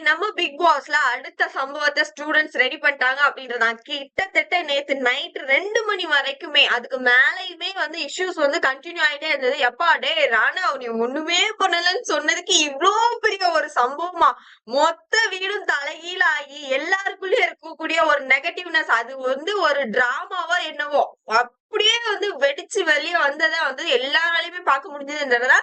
நம்ம பிக் பாஸ்ல அடுத்த சம்பவத்தை ஸ்டூடெண்ட்ஸ் ரெடி பண்ணிட்டாங்க அப்படின்றதா கிட்டத்தட்ட நேத்து நைட் ரெண்டு மணி வரைக்குமே அதுக்கு மேலயுமே வந்து இஷ்யூஸ் வந்து கண்டினியூ ஆயிட்டே இருந்தது. எப்பா டே ராணா நீ ஒண்ணுமே பண்ணலன்னு சொன்னதுக்கு இவ்வளவு பெரிய ஒரு சம்பவமா? மொத்த வீடும் தலைகீழாகி எல்லாருக்குள்ளயும் இருக்கக்கூடிய ஒரு நெகட்டிவ்னஸ் அது வந்து ஒரு டிராமாவோ என்னவோ? அப்படியே வந்து வெடிச்சு வெளியே வந்ததை வந்து எல்லாராலையுமே பார்க்க முடிஞ்சதுன்றதா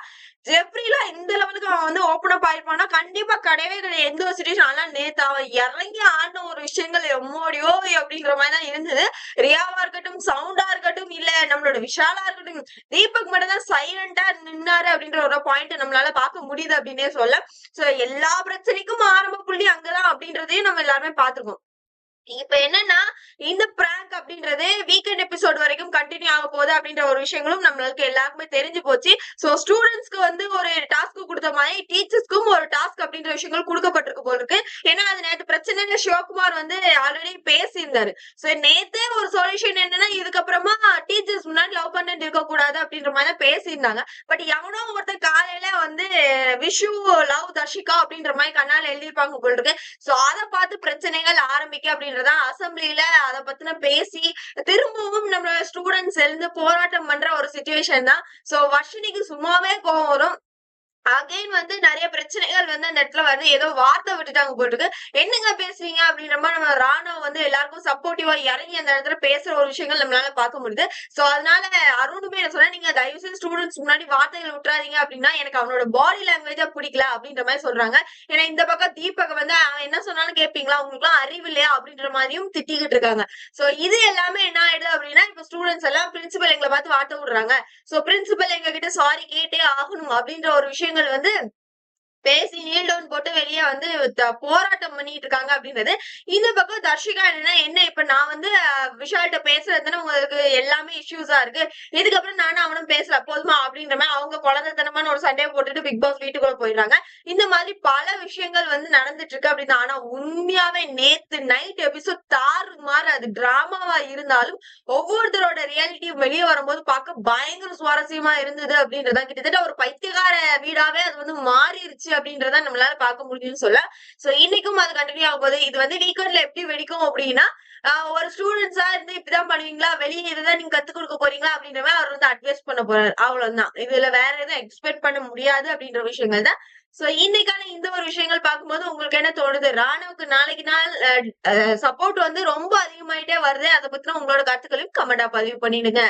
ஜெப்ரிலாம் இந்த லெவலுக்கு அவன் வந்து ஓப்பன் அப் ஆயிருப்பான்னா கண்டிப்பா கிடையவே கிடையாது. எந்த ஒரு சுச்சுவேஷன் ஆனா நேத்து அவன் இறங்கி ஆடின ஒரு விஷயங்கள் எம்மோடியோ அப்படிங்கிற மாதிரி தான் இருந்தது. ரியாவா இருக்கட்டும் சவுண்டா இருக்கட்டும் இல்ல நம்மளோட விஷாலா இருக்கட்டும் தீபக் மட்டும் தான் சைலண்டா நின்னாரு அப்படின்ற ஒரு பாயிண்ட் நம்மளால பார்க்க முடியுது அப்படின்னே சொல்ல. சோ எல்லா பிரச்சனைக்கும் ஆரம்ப புள்ளி அங்கதான் அப்படின்றதையும் நம்ம எல்லாருமே பாத்துருக்கோம் இப்ப என்னன்னா இந்த பிராங்க் அப்படின்றது வீக்கெண்ட் எபிசோட் வரைக்கும் கண்டினியூ ஆக போகுது அப்படின்ற ஒரு விஷயங்களும் நம்மளுக்கு எல்லாருக்குமே தெரிஞ்சு போச்சு. சோ ஸ்டூடெண்ட்ஸ்க்கு வந்து ஒரு டாஸ்க் கொடுத்த மாதிரி டீச்சர்ஸ்க்கும் ஒரு டாஸ்க் அப்படின்ற விஷயங்கள் கொடுக்கப்பட்டிருக்கு போல இருக்கு. ஏன்னா அது நேற்று பிரச்சனைல சிவகுமார் வந்து ஆல்ரெடி பேசியிருந்தாரு. சோ நேத்தே ஒரு சொல்யூஷன் என்னன்னா இதுக்கப்புறமா டீச்சர்ஸ் முன்னாடி லவ் கண்டென்ட் இருக்க கூடாது அப்படின்ற மாதிரி தான் பேசியிருந்தாங்க. பட் எவனோ ஒருத்தர் காலையில வந்து விஷு லவ் தர்ஷிகா அப்படின்ற மாதிரி கண்ணால எழுதியிருப்பாங்க போல இருக்கு. சோ அதை பார்த்து பிரச்சனைகள் ஆரம்பிக்க அப்படின்றதா அசம்பிளில அத பத்தின பேசி திரும்பவும் நம்ம ஸ்டூடெண்ட்ஸ் எழுந்து போராட்டம் பண்ற ஒரு சுச்சுவேஷன் தான். சோ வர்ஷினிக்கு சும்மாவே கோவம் வரும். அகைன் வந்து நிறைய பிரச்சனைகள் வந்து அந்த இடத்துல வந்து ஏதோ வார்த்தை விட்டுட்டாங்க போட்டுக்கு என்னங்க பேசுறீங்க? அப்படின்ற மாதிரி நம்ம ராணுவம் வந்து எல்லாருக்கும் சப்போர்ட்டிவா இறங்கி அந்த இடத்துல பேசுற ஒரு விஷயங்கள் நம்மளால பார்க்க முடியுது. சோ அதனால அருணுமே என்ன சொன்னா நீங்க தயவு செய்து ஸ்டூடெண்ட்ஸ் முன்னாடி வார்த்தைகள் விட்டுறாதீங்க அப்படின்னா எனக்கு அவனோட பாடி லாங்குவேஜா பிடிக்கல அப்படின்ற மாதிரி சொல்றாங்க. ஏன்னா இந்த பக்கம் தீபக் வந்து அவன் என்ன சொன்னாலும் கேட்பீங்களா உங்களுக்கு எல்லாம் அறிவு இல்லையா? அப்படின்ற மாதிரியும் திட்டிக்கிட்டு இருக்காங்க. சோ இது எல்லாமே என்ன ஆயிடுது அப்படின்னா இப்ப ஸ்டூடெண்ட்ஸ் எல்லாம் பிரின்சிபல் எங்களை பார்த்து வார்த்தை விடுறாங்க. சோ பிரின்சிபல் எங்க கிட்ட சாரி கேட்டே ஆகணும் அப்படின்ற ஒரு விஷயம் விஷயங்கள் வந்து பேசி நீல் டவுன் போட்டு வெளியே வந்து போராட்டம் பண்ணிட்டு இருக்காங்க அப்படின்றது இந்த பக்கம் தர்ஷிகா என்னன்னா என்ன இப்ப நான் வந்து விஷால்கிட்ட பேசுறதுன்னு உங்களுக்கு எல்லாமே இஷ்யூஸா இருக்கு. இதுக்கப்புறம் நானும் அவனும் பேசல போதுமா அப்படின்ற மாதிரி அவங்க குழந்தைத்தனமான ஒரு சண்டையை போட்டுட்டு பிக் பாஸ் வீட்டுக்குள்ள போயிடுறாங்க. இந்த மாதிரி பல விஷயங்கள் வந்து நடந்துட்டு இருக்கு அப்படின்னு ஆனா உண்மையாவே நேத்து நைட் எபிசோட் தாறு மாறு அது டிராமாவா இருந்தாலும் ஒவ்வொருத்தரோட ரியாலிட்டியும் வெளியே வரும்போது பார்க்க பயங்கர சுவாரஸ்யமா இருந்தது அப்படின்றதான் கிட்டத்தட்ட ஒரு பைத்தியகார வீடாவே அது வந்து மாறிடுச்சு அப்படின்றத நம்மளால பார்க்க முடியும்னு சொல்ல. சோ இன்னைக்கும் அது கண்டினியூ ஆக போகுது. இது வந்து வீக்கெண்ட்ல எப்படி வெடிக்கும் அப்படின்னா ஒரு ஸ்டூடெண்ட்ஸா இருந்து இப்படிதான் பண்ணுவீங்களா? வெளியே இதுதான் நீங்க கத்துக் கொடுக்க போறீங்களா? அப்படின்ற மாதிரி அவர் வந்து அட்வைஸ் பண்ண போறாரு. அவ்வளவுதான். இதுல வேற எதுவும் எக்ஸ்பெக்ட் பண்ண முடியாது அப்படின்ற விஷயங்கள் தான். சோ இன்னைக்கான இந்த ஒரு விஷயங்கள் பார்க்கும்போது உங்களுக்கு என்ன தோணுது? ராணுவுக்கு நாளைக்கு நாள் சப்போர்ட் வந்து ரொம்ப அதிகமாயிட்டே வருது. அதை பத்தின உங்களோட கருத்துக்களையும் கமெண்டா பதிவு பண்ணிடுங்க.